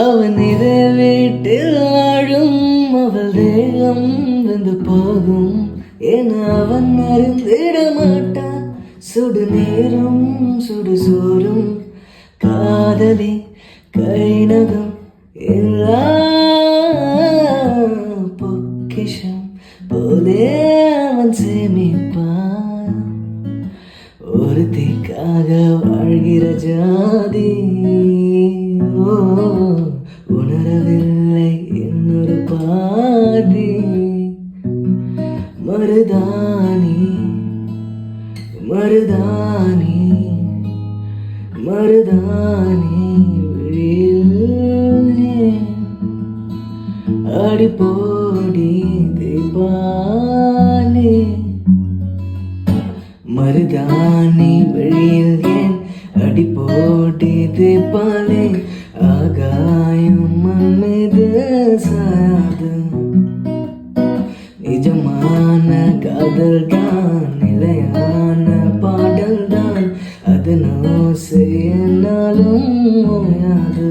அவன் இதை வீட்டில் ஆழும் அவள் தேகம் வந்து போகும் என அவன் அறிந்திட மாட்டான் சுடு நேரும் சுடு சோறும் காதலி கை நகம் எல்லா பொக்கிஷம் போலே அவன் சேமிப்பான் ஒருத்திக்காக வாழ்கிற ஜாதி ஓ, உணரவில்லை என்னொரு பாதி. மருதானி மருதானி மருதானி விழியில் ஏன் அடிப்போடி தீபானே மருதாணி வழியில் ஏன் அடிப்போடி தீபாலே? ஆகாயம் மீது நிஜமான காதல் தான் நிலையான பாடல் தான் அது நோசையினாலும் ஓயாது